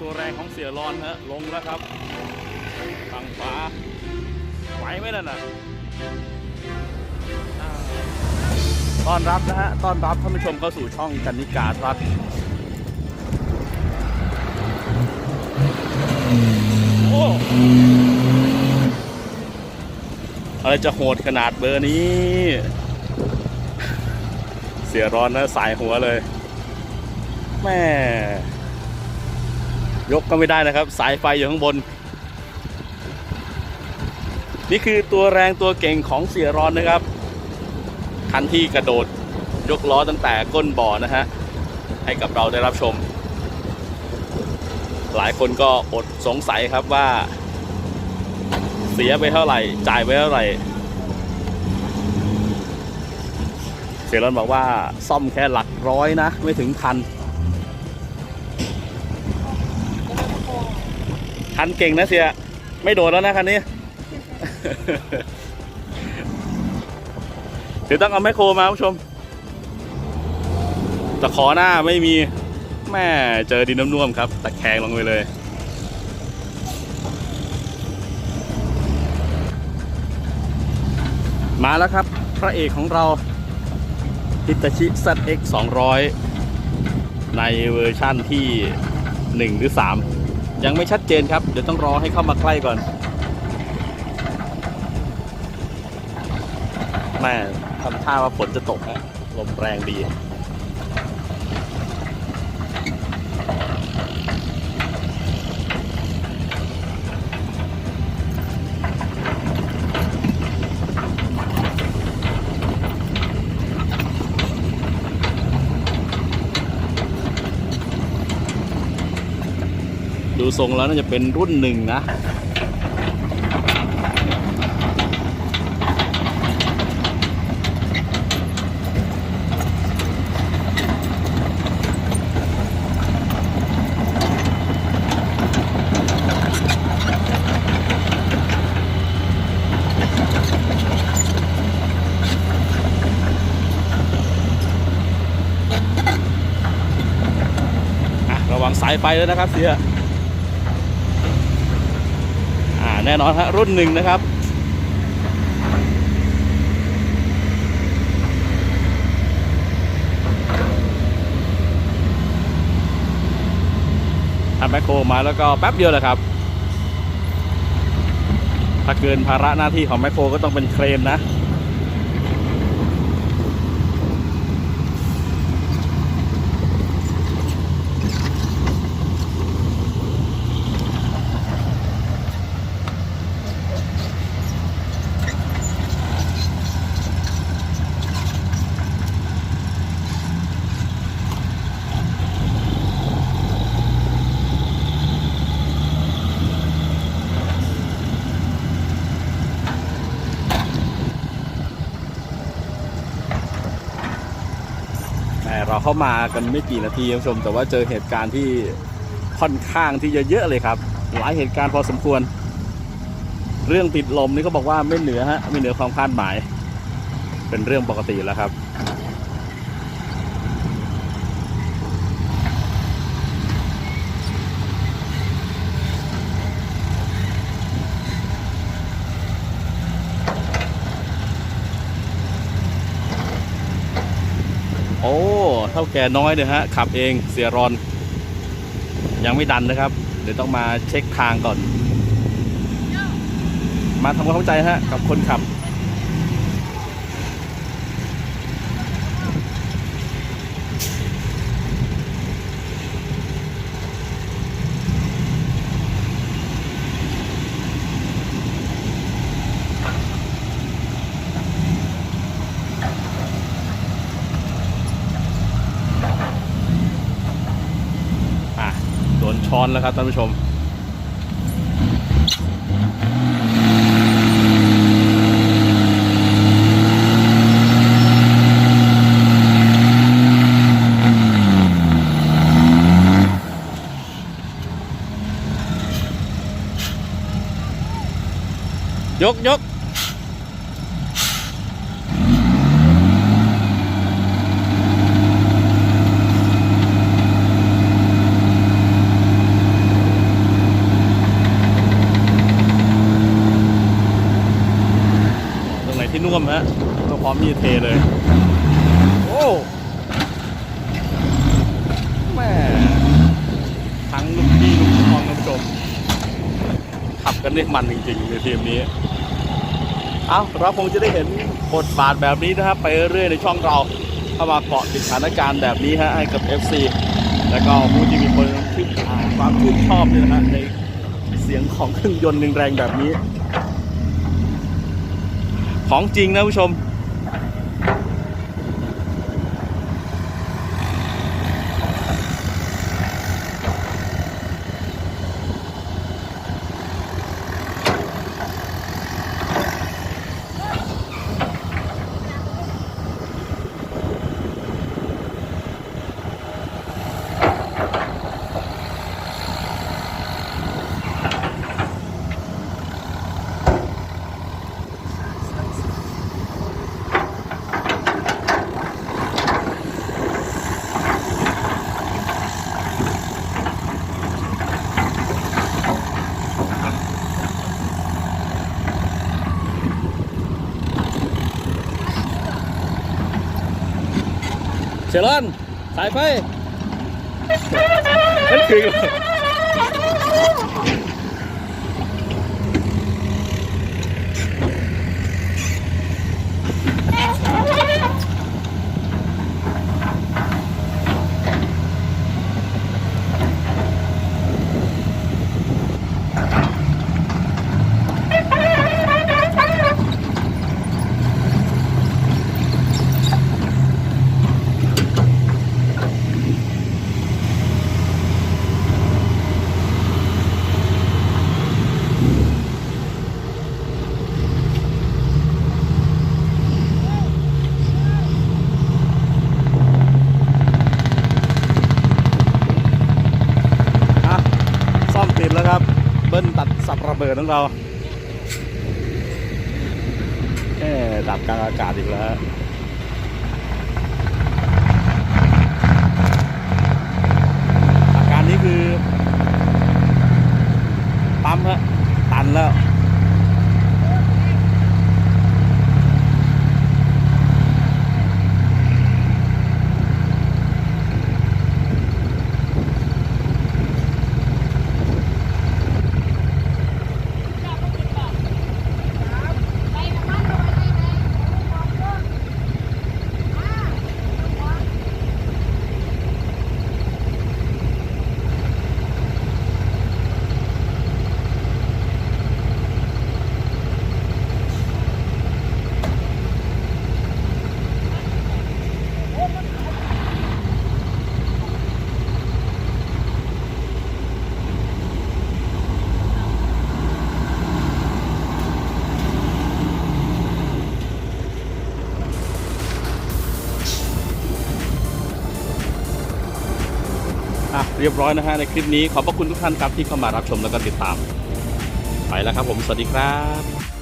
ตัวแรงของเสียรอนฮะลงแล้วครับฝั่งขวาไหวไหมนั่นน่ะต้อนรับนะฮะต้อนรับท่านผู้ชมเข้าสู่ช่องกันนิกาทัศน์โอ้อะไรจะโหดขนาดเบอร์นี้ เสียร้อนนะสายหัวเลยแม่ ยกก็ไม่ได้นะครับ สายไฟอยู่ข้างบน นี่คือตัวแรงตัวเก่งของเสียร้อนนะครับ คันที่กระโดดยกล้อตั้งแต่ก้นบ่อนะฮะ ให้กับเราได้รับชม หลายคนก็อดสงสัยครับว่า เสียไปเท่าไหร่ จ่ายไปเท่าไหร่ เสียร้อนบอกว่าซ่อมแค่หลักร้อยนะ ไม่ถึงพัน คันเก่งนะเสีย ไม่โดดแล้วนะคันนี้ เดี๋ยวต้องเอาแมคโครมาผู้ชมตะขอหน้าไม่มีแม่เจอดินน้ำน่วมครับตะแคงลงไปเลยมาแล้วครับ พระเอกของเราฮิตาชิ ZX 200 ในเวอร์ชั่นที่ 1 หรือ 3 ยังไม่ชัดเจนครับ เดี๋ยวต้องรอให้เข้ามาใกล้ก่อนแม่ทำท่าว่าฝนจะตกฮะลมแรงดี ดูทรงแล้วน่าจะเป็นรุ่นหนึ่งนะอะระวังสายไฟด้วยนะครับเสีย อ่า แน่นอนฮะรุ่นหนึ่งนะครับทำแมคโครมาแล้วก็แป๊บเดียวแหละครับ ถ้าเกินภาระหน้าที่ของแมคโครก็ต้องเป็นเครนนะ แหมเราเข้ามากันไม่กี่นาทีคุณผู้ชม แต่ว่าเจอเหตุการณ์ที่ค่อนข้างที่จะเยอะเลยครับ หลายเหตุการณ์พอสมควร เรื่องติดลมนี่เขาบอกว่าไม่เหนือฮะไม่เหนือความคาดหมาย เป็นเรื่องปกติแล้วครับ แก่น้อยเนี่ยฮะขับเองเสียรอน ยังไม่ดันนะครับ เดี๋ยวต้องมาเช็คทางก่อน มาทำความเข้าใจฮะกับคนขับ ช้อนแล้วครับท่านผู้ชม ยกยก ท่วมฮะก็พร้อมที่จะเทเลย โอ้แม่ทั้งลูกพี่ลูกน้องท่านผู้ชมขับกันได้มันจริงๆในทีมนี้ เอาเราคงจะได้เห็นบทบาทแบบนี้นะครับ ไปเรื่อยในช่องเราเข้ามาเกาะติดสถานการณ์แบบนี้ฮะให้กับ FC แล้วก็ผู้ที่มีคนชื่นอ่ความชื่นชอบเนี่ยนะฮะในเสียงของเครื่องยนต์แรงๆแบบนี้ ของจริงนะผู้ชม เชลอนสายไฟนั่นคืออะซ่อมติดแล้วครับ เบิ้ลตัด สับระเบิดของเราแค่ดับกลางอากาศอีกแล้วฮะอาการนี้คือ ปั๊มฮะตันแล้ว อะเรียบร้อยนะฮะในคลิปนี้ขอบพระคุณทุกท่านครับที่เข้ามารับชมแล้วก็ติดตาม ไปแล้วครับผมสวัสดีครับ